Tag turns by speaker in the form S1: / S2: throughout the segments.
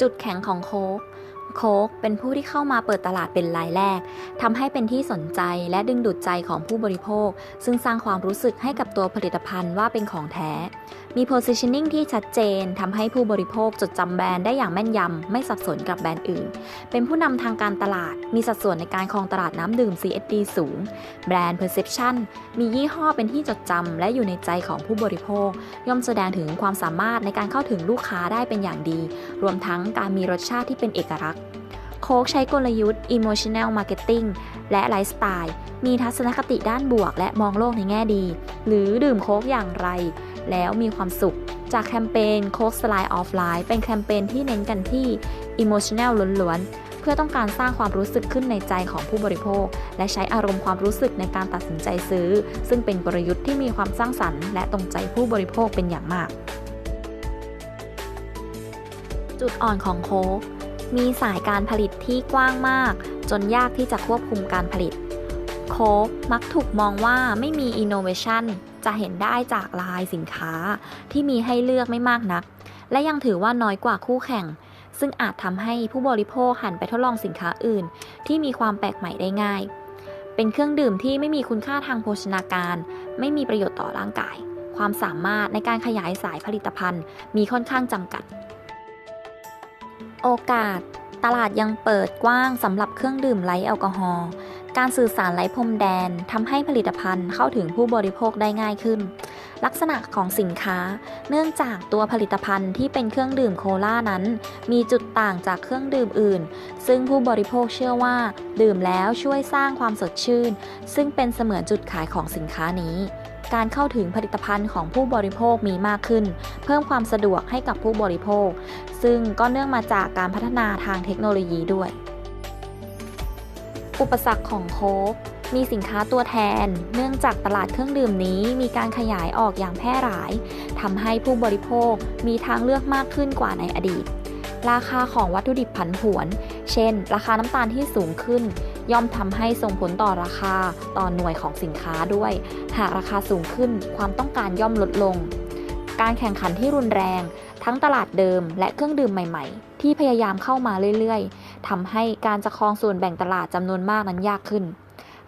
S1: จุดแข็งของโค้ก โค้กเป็นผู้ที่เข้ามาเปิดตลาดเป็นรายแรกทำให้เป็นที่สนใจและดึงดูดใจของผู้บริโภค ซึ่งสร้างความรู้สึกให้กับตัวผลิตภัณฑ์ว่าเป็นของแท้ มี positioning ที่ชัดเจนทำให้ผู้บริโภคจดจำแบรนด์ได้อย่างแม่นยำไม่สับสนกับแบรนด์อื่น เป็นผู้นำทางการตลาด มีสัดส่วนในการครองตลาดน้ำดื่ม CSD สูง แบรนด์ perception มียี่ห้อเป็นที่จดจำและอยู่ในใจของผู้บริโภค ย่อมแสดงถึงความสามารถในการเข้าถึงลูกค้าได้เป็นอย่างดี รวมทั้งการมีรสชาติที่เป็นเอกลักษณ์ โค้กใช้กลยุทธ์ emotional marketing และไลฟ์สไตล์มีทัศนคติด้านบวก และมองโลกในแง่ดี หรือดื่มโค้กอย่างไร แล้วมีความสุข จากแคมเปญโค้กสไลด์ออฟไลน์เป็นแคมเปญที่เน้นกันที่ emotional ล้วนๆ เพื่อต้องการสร้างความรู้สึกขึ้นในใจของผู้บริโภค และใช้อารมณ์ความรู้สึกในการตัดสินใจซื้อ ซึ่งเป็นกลยุทธ์ที่มีความสร้างสรรค์และตรงใจผู้บริโภคเป็นอย่างมาก จุดอ่อนของโค้ก มีสายการผลิตที่กว้างมาก จนยากที่จะควบคุมการผลิต โค้กมักถูกมองว่าไม่มี innovation จะเห็นได้จากลายสินค้าที่มีให้เลือกไม่มากนัก และยังถือว่าน้อยกว่าคู่แข่ง ซึ่งอาจทำให้ผู้บริโภคหันไปทดลองสินค้าอื่น ที่มีความแปลกใหม่ได้ง่าย เป็นเครื่องดื่มที่ไม่มีคุณค่าทางโภชนาการ ไม่มีประโยชน์ต่อร่างกาย ความสามารถในการขยายสายผลิตภัณฑ์ มีค่อนข้างจำกัด โอกาส ตลาดยังเปิดกว้างสำหรับเครื่องดื่มไร้แอลกอฮอล์การสื่อสารไร้พรมแดนทำให้ผลิตภัณฑ์เข้าถึงผู้บริโภคได้ง่ายขึ้น ลักษณะของสินค้า เนื่องจากตัวผลิตภัณฑ์ที่เป็นเครื่องดื่มโคลานั้น มีจุดต่างจากเครื่องดื่มอื่น ซึ่งผู้บริโภคเชื่อว่า ดื่มแล้วช่วยสร้างความสดชื่น ซึ่งเป็นเสมือนจุดขายของสินค้านี้ การเข้าถึงผลิตภัณฑ์ของผู้บริโภคมีมากขึ้น เพิ่มความสะดวกให้กับผู้บริโภค ซึ่งก็เนื่องมาจากการพัฒนาทางเทคโนโลยีด้วย อุปสรรคของโค้กมีสินค้าตัวแทน เนื่องจากตลาดเครื่องดื่มนี้มีการขยายออกอย่างแพร่หลายทำให้ผู้บริโภคมีทางเลือกมากขึ้นกว่าในอดีต ราคาของวัตถุดิบผันผวน เช่น ราคาน้ำตาลที่สูงขึ้น ย่อมทำให้ส่งผลต่อราคาต่อหน่วยของสินค้าด้วย หากราคาสูงขึ้นความต้องการย่อมลดลง การแข่งขันที่รุนแรง ทั้งตลาดเดิมและเครื่องดื่มใหม่ ๆ ที่พยายามเข้ามาเรื่อยๆทำให้การจะครองส่วนแบ่งตลาดจำนวนมากนั้นยากขึ้น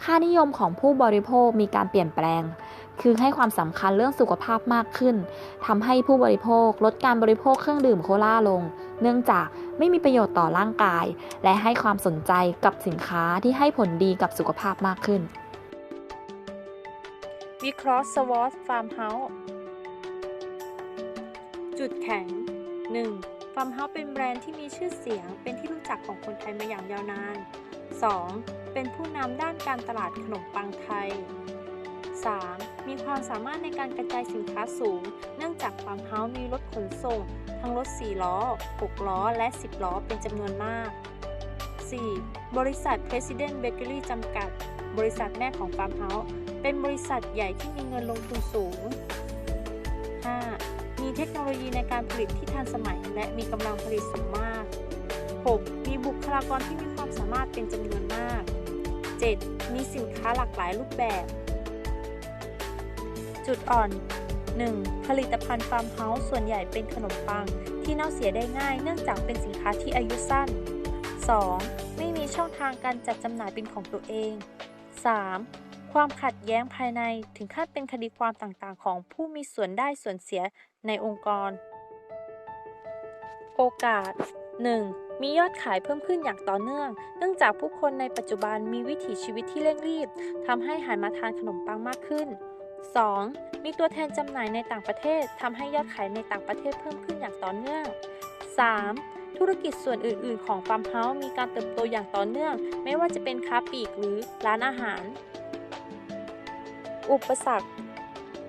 S1: ค่านิยมของผู้บริโภคมีการเปลี่ยนแปลงคือให้ความสำคัญเรื่องสุขภาพมากขึ้นทำให้ผู้บริโภคลดการบริโภคเครื่องดื่มโคลาลง เนื่องจาก ไม่มีประโยชน์ต่อร่างกาย และให้ความสนใจกับสินค้าที่ให้ผลดีกับสุขภาพมากขึ้น
S2: วิเคราะห์ SWOT Farmhouse จุดแข็ง 1. Farmhouse เป็นแบรนด์ที่มีชื่อเสียง เป็นที่รู้จักของคนไทยมาอย่างยาวนาน 2. เป็นผู้นำด้านการตลาดขนมปังไทย 3. มีความสามารถในการกระจายสินค้าสูง เนื่องจาก Farmhouse มีรถขนส่ง ทั้งรถ 4 ล้อ 6 ล้อ และ 10 ล้อ เป็นจำนวนมาก 4. บริษัท President Bakery จำกัด บริษัทแม่ของ Farmhouse เป็นบริษัทใหญ่ที่มีเงินลงทุนสูง 5. มีเทคโนโลยีในการผลิตที่ทันสมัย และมีกำลังผลิตสูงมาก 6. มีบุคลากรที่มีความสามารถเป็นจำนวนมาก 7. มีสินค้าหลากหลายรูปแบบ จุดอ่อน 1. ผลิตภัณฑ์ฟาร์มเฮาส์ส่วนใหญ่เป็นขนมปัง ที่เน่าเสียได้ง่ายเนื่องจากเป็นสินค้าที่อายุสั้น 2. ไม่มีช่องทางการจัดจำหน่ายเป็นของตัวเอง 3. ความขัดแย้งภายในถึงขั้นเป็นคดีความต่างๆ ของผู้มีส่วนได้ส่วนเสียในองค์กร โอกาส 1. มียอดขายเพิ่มขึ้นอย่างต่อเนื่อง เนื่องจากผู้คนในปัจจุบันมีวิถีชีวิตที่เร่งรีบทำให้หันมาทานขนมปังมากขึ้น 2. มีตัวแทนจำหน่ายในต่างประเทศทำให้ยอดขายในต่างประเทศเพิ่มขึ้นอย่างต่อเนื่อง 3. ธุรกิจส่วนอื่น ๆ ของฟาร์มเฮาส์มีการเติบโตอย่างต่อเนื่อง ไม่ว่าจะเป็นค้าปลีกหรือร้านอาหาร อุปสรรค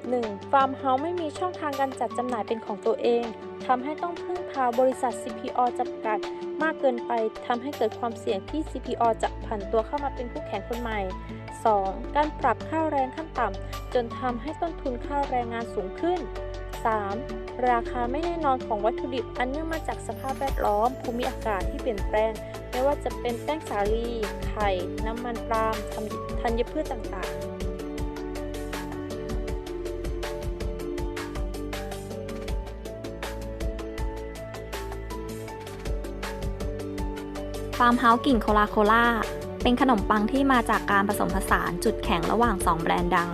S2: 1. ฟาร์มเฮาส์ไม่มีช่องทางการจัดจำหน่ายเป็นของตัวเองทำให้ต้องพึ่งพาบริษัท CPO จำกัด มากเกินไปทำให้เกิดความเสี่ยงที่ CPO จะผันตัวเข้ามาเป็นคู่แข่งคนใหม่ 2. การปรับค่าแรงขั้นต่ำจนทำให้ต้นทุนค่าแรงงานสูงขึ้น 3. ราคาไม่แน่นอนของวัตถุดิบอันเนื่องมาจากสภาพแวดล้อม ภูมิอากาศที่เปลี่ยนแปลง ไม่ว่าจะเป็นแป้งสาลี ไข่ น้ำมันปาล์มธัญพืชต่างๆ
S1: ฟาร์มเฮาส์กลิ่นโคลาโคล่าเป็นขนมปังที่มาจากการผสมผสานจุดแข็งระหว่าง 2 แบรนด์ดัง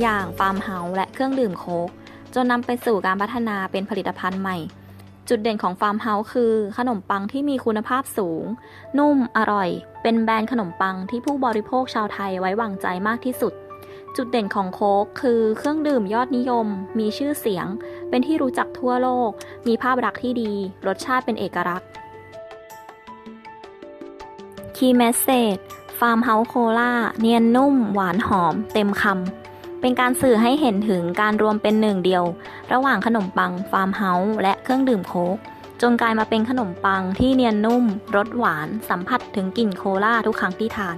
S1: อย่างฟาร์มเฮาส์และเครื่องดื่มโค้กจนนำไปสู่การพัฒนาเป็นผลิตภัณฑ์ใหม่ จุดเด่นของฟาร์มเฮาส์คือ ขนมปังที่มีคุณภาพสูง นุ่มอร่อย เป็นแบรนด์ขนมปังที่ผู้บริโภคชาวไทยไว้วางใจมากที่สุด จุดเด่นของโค้กคือเครื่องดื่มยอดนิยม มีชื่อเสียง เป็นที่รู้จักทั่วโลก มีภาพลักษณ์ที่ดี รสชาติเป็นเอกลักษณ์ คีย์แมสเซจฟาร์มเฮาส์โคลาเนียนนุ่ม หวานหอม เต็มคำ เป็นการสื่อให้เห็นถึงการรวมเป็นหนึ่งเดียว ระหว่างขนมปังฟาร์มเฮาส์และเครื่องดื่มโค้กจนกลายมาเป็นขนมปังที่เนียนนุ่มรสหวานสัมผัสถึงกลิ่นโคลาทุกครั้งที่ทาน